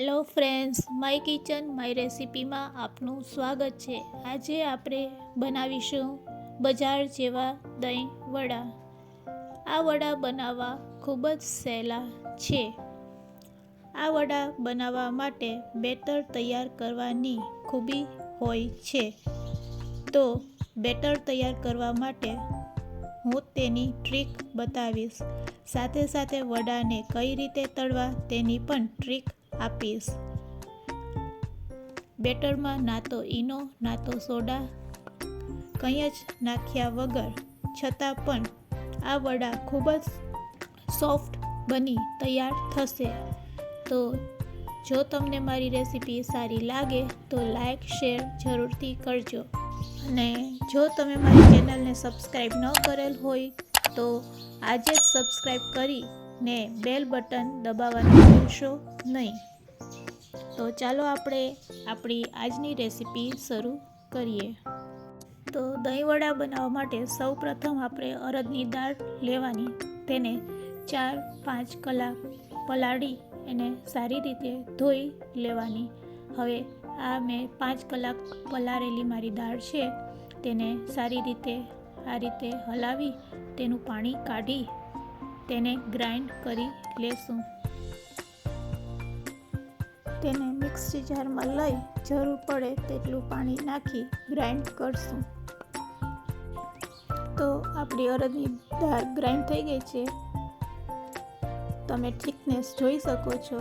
Hello friends, my kitchen, my રેસિપીમાં આપનું સ્વાગત છે. આજે આપણે બનાવીશું બજાર જેવા દહીં વડા. આ વડા બનાવવા ખૂબ જ સહેલા છે. આ વડા બનાવવા માટે બેટર તૈયાર કરવાની ખૂબી હોય છે. તો બેટર તૈયાર કરવા માટે હું તેની ટ્રીક બતાવીશ. સાથે સાથે વડાને કઈ રીતે તળવા તેની પણ ટ્રીક આપીશ. બેટરમાં ના તો ઈનો, ના તો સોડા, કંઈ જ નાખ્યા વગર. છતાં પણ આ વડા ખૂબ જ સોફ્ટ બની તૈયાર થશે. તો જો તમને મારી રેસીપી સારી લાગે તો લાઈક, શેર જરૂરથી કરજો. અને જો તમે મારી ચેનલને સબસ્ક્રાઈબ ન કરેલ હોય તો આજે જ સબસ્ક્રાઈબ કરીને બેલ બટન દબાવવાનું ભૂલશો નહીં. તો ચાલો આપણે આપણી આજની રેસીપી શરૂ કરીએ. તો દહીં વડા બનાવવા માટે સૌ પ્રથમ આપણે અરદની દાળ લેવાની. તેને ચાર પાંચ કલાક પલાળી એને સારી રીતે ધોઈ લેવાની. હવે આ મેં પાંચ કલાક પલાળેલી મારી દાળ છે, તેને સારી રીતે આ રીતે હલાવી, તેનું પાણી કાઢી તેને ગ્રાઇન્ડ કરી લેશું. તેને મિક્સી જારમાં લઈ જરૂર પડે તેટલું પાણી નાખી ગ્રાઇન્ડ કરશું. તો આપણી અડદની દાળ ગ્રાઇન્ડ થઈ ગઈ છે. તમે થિકનેસ જોઈ શકો છો.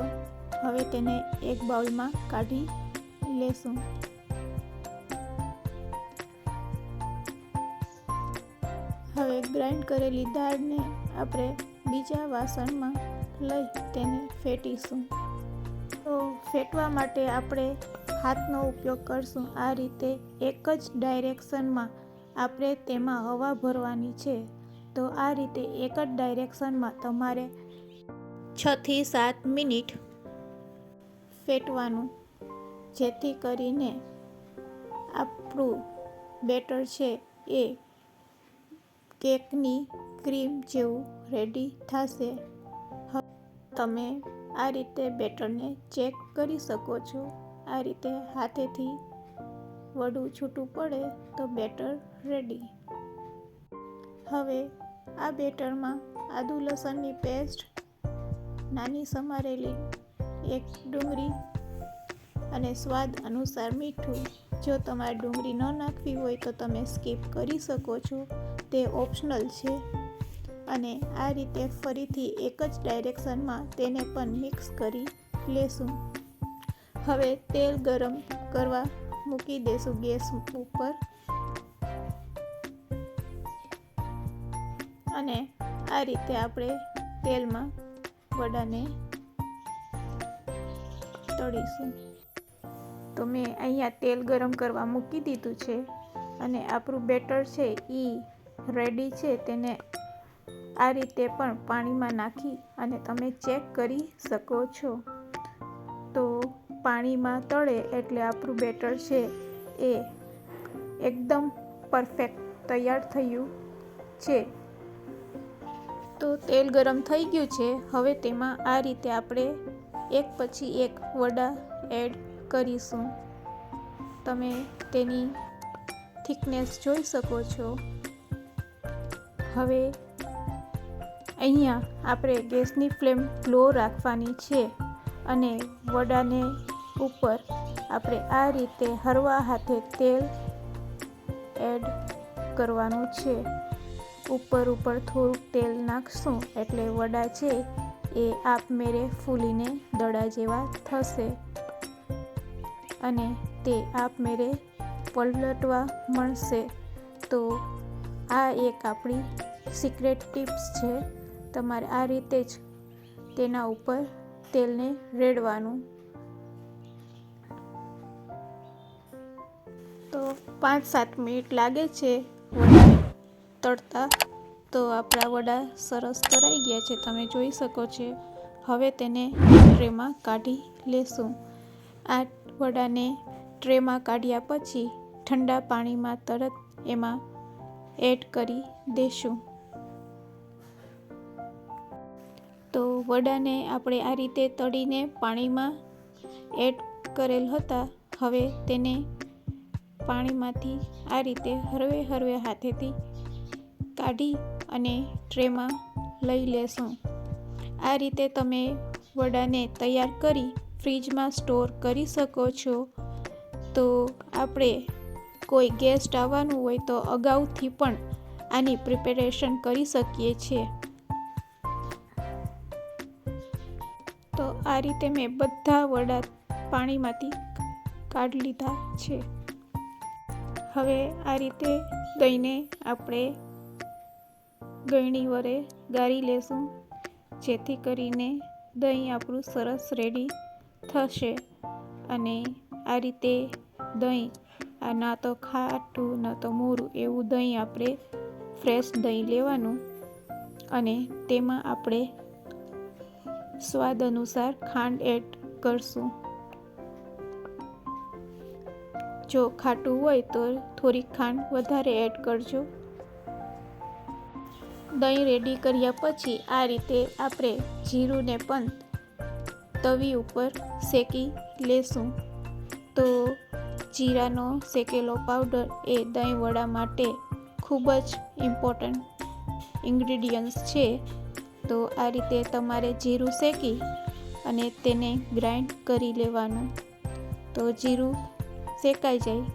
હવે તેને એક બાઉલમાં કાઢી લેશું. હવે ગ્રાઇન્ડ કરેલી દાળને આપણે બીજા વાસણમાં લઈ તેને ફેટીશું. ફેટવા માટે આપણે હાથનો ઉપયોગ કરશું. આ રીતે એક જ ડાયરેક્શનમાં આપણે તેમાં હવા ભરવાની છે. તો આ રીતે એક જ ડાયરેક્શનમાં તમારે છથી સાત મિનિટ ફેટવાનું, જેથી કરીને આપણું બેટર છે એ કેકની ક્રીમ જેવું રેડી થશે. તમે આ રીતે બેટરને ચેક કરી શકો છો. આ રીતે હાથેથી વડું છૂટું પડે તો બેટર રેડી. હવે આ બેટરમાં આદુ લસણની પેસ્ટ, નાની સમારેલી એક ડુંગળી અને સ્વાદ અનુસાર મીઠું. જો તમારે ડુંગળી ન નાખવી હોય તો તમે સ્કીપ કરી શકો છો. તે ઓપ્શનલ છે. અને આ રીતે ફરીથી એક જ ડાયરેક્શનમાં તેને પણ મિક્સ કરી લેશું. હવે તેલ ગરમ કરવા મૂકી દેશું ગેસ ઉપર. અને આ રીતે આપણે તેલમાં વડાને તળીશું. તો મેં અહીંયા તેલ ગરમ કરવા મૂકી દીધું છે અને આપણું બેટર છે એ રેડી છે તેને આ રીતે પણ પાણીમાં નાખી અને તમે ચેક કરી શકો છો. તો પાણીમાં તળે એટલે આપણું બેટર છે. એ એકદમ પરફેક્ટ તૈયાર થયું છે. તો તેલ ગરમ થઈ ગયું છે. હવે તેમાં આ રીતે આપણે એક પછી એક વડા એડ કરીશું. તમે તેની થિકનેસ જોઈ શકો છો. હવે અહીંયા આપણે ગેસની ફ્લેમ લો રાખવાની છે અને વડાને ઉપર આપણે આ રીતે હરવા હાથે તેલ એડ કરવાનું છે. ઉપર ઉપર થોડુંક તેલ નાખશું એટલે વડા છે એ આપમેળે ફૂલીને દડા જેવા થશે. અને તે આપમેળે પલટવા મળશે. તો આ એક આપણી સિક્રેટ ટિપ્સ છે. તમારે આ રીતે જ તેના ઉપર તેલને રેડવાનું. તો પાંચ સાત મિનિટ લાગે છે વડા તળતા, તો આપણા વડા સરસ તળાઈ ગયા છે, તમે જોઈ શકો છો. હવે તેને ટ્રેમાં કાઢી લેશું. આ વડાને ટ્રેમાં કાઢ્યા પછી ઠંડા પાણીમાં તરત એમાં એડ કરી દેશું. વડાને આપણે આ રીતે તળીને પાણીમાં એડ કરેલ હતા. હવે તેને પાણીમાંથી આ રીતે હરવે હરવે હાથેથી કાઢી અને ટ્રેમાં લઈ લેશું. આ રીતે તમે વડાને તૈયાર કરી ફ્રીજમાં સ્ટોર કરી શકો છો. તો આપણે કોઈ ગેસ્ટ આવવાનું હોય તો અગાઉથી પણ આની પ્રિપેરેશન કરી શકીએ છીએ. તો આ રીતે મેં બધા વડા પાણીમાંથી કાઢી લીધા છે. હવે આ રીતે દહીંને આપણે ગળણી વડે ગાળી લેશું. જેથી કરીને દહીં આપણું સરસ રેડી થશે અને આ રીતે દહીં, આ ના તો ખાટું, ના તો મોરું, એવું દહીં આપણે ફ્રેશ દહીં લેવાનું અને તેમાં આપણે સ્વાદ અનુસાર ખાંડ એડ કરશું. જો ખાટું હોય તો થોડી ખાંડ વધારે એડ કરજો. દહીં રેડી કર્યા પછી આ રીતે આપણે જીરુંને પણ તવી ઉપર શેકી લેશું. તો જીરાનો શેકેલો પાવડર એ દહીં વડા માટે ખૂબ જ ઇમ્પોર્ટન્ટ ઇન્ગ્રીડિયન્ટ્સ છે. તો આ રીતે તમારે જીરું શેકી અને તેને ગ્રાઇન્ડ કરી લેવાનું. તો જીરું શેકાઈ જાય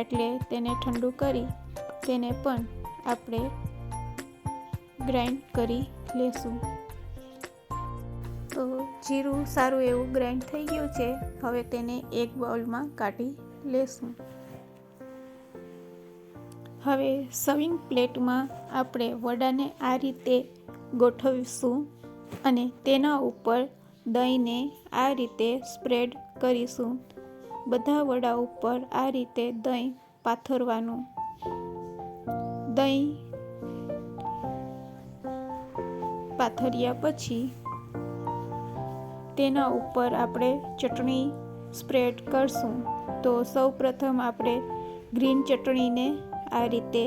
એટલે તેને ઠંડુ કરી તેને પણ આપણે ગ્રાઇન્ડ કરી લેશું. તો જીરું સારું એવું ગ્રાઇન્ડ થઈ ગયું છે, હવે તેને એક બાઉલમાં કાઢી લેશું. હવે સવિંગ પ્લેટમાં આપણે વડાને આ રીતે ગોઠવીશું અને તેના ઉપર દહીંને આ રીતે સ્પ્રેડ કરીશું. બધા વડા ઉપર આ રીતે દહીં પાથરવાનું. દહીં પાથર્યા પછી તેના ઉપર આપણે ચટણી સ્પ્રેડ કરશું. તો સૌ પ્રથમ આપણે ગ્રીન ચટણીને આ રીતે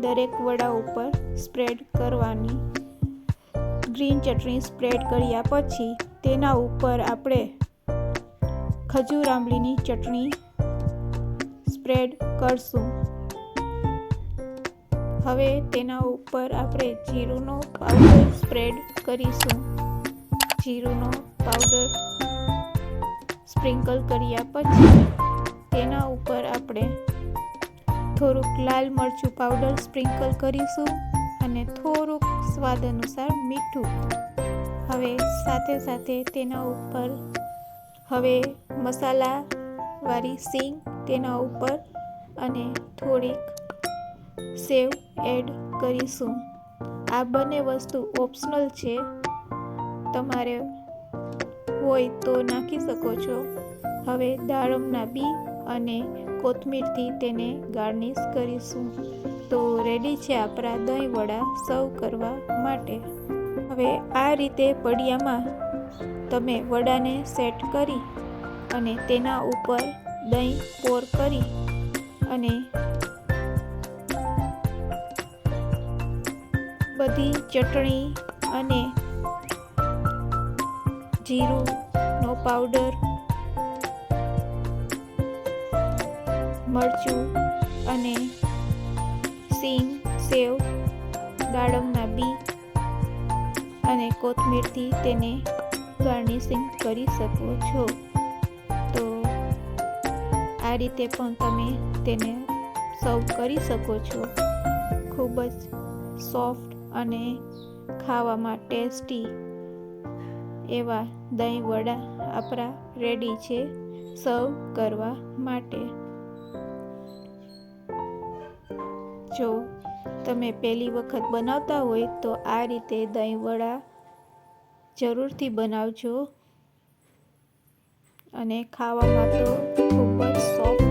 દરેક વડા ઉપર સ્પ્રેડ કરવાની ગ્રીન ચટણી સ્પ્રેડ કર્યા પછી તેના ઉપર આપણે ખજૂર આંબલીની ચટણી સ્પ્રેડ કરશું. હવે તેના ઉપર આપણે જીરુંનો પાવડર સ્પ્રેડ કરીશું. જીરુંનો પાવડર સ્પ્રિંકલ કર્યા પછી તેના ઉપર આપણે થોડુંક લાલ મરચું પાવડર સ્પ્રિંકલ કરીશું. અને થોડુંક સ્વાદ અનુસાર મીઠું. હવે સાથે સાથે તેના ઉપર હવે મસાલાવાળી સીંગ તેના ઉપર અને થોડીક સેવ એડ કરીશું. આ બંને વસ્તુ ઓપ્શનલ છે. તમારે હોય તો નાખી શકો છો. હવે દાડમના બી અને કોથમીરથી તેને ગાર્નિશ કરીશું. તો રેડી છે આપણા દહીં વડા સર્વ કરવા માટે. હવે આ રીતે પડિયામાં તમે વડાને સેટ કરી અને તેના ઉપર દહીં પોર કરી અને બધી ચટણી અને જીરુંનો પાવડર, મરચું અને સેવ, દાડમના બી અને કોથમીરથી તેને ગાર્નિશિંગ કરી શકો છો. તો આ રીતે પણ તમે તેને સર્વ કરી શકો છો. ખૂબ જ સોફ્ટ અને ખાવામાં ટેસ્ટી એવા દહીં વડા આપણા રેડી છે સર્વ કરવા માટે. જો તમે પહેલી વખત બનાવતા હોય તો આ રીતે દહીં વડા જરૂરથી બનાવજો. અને ખાવામાં તો ખૂબ જ સોફ્ટ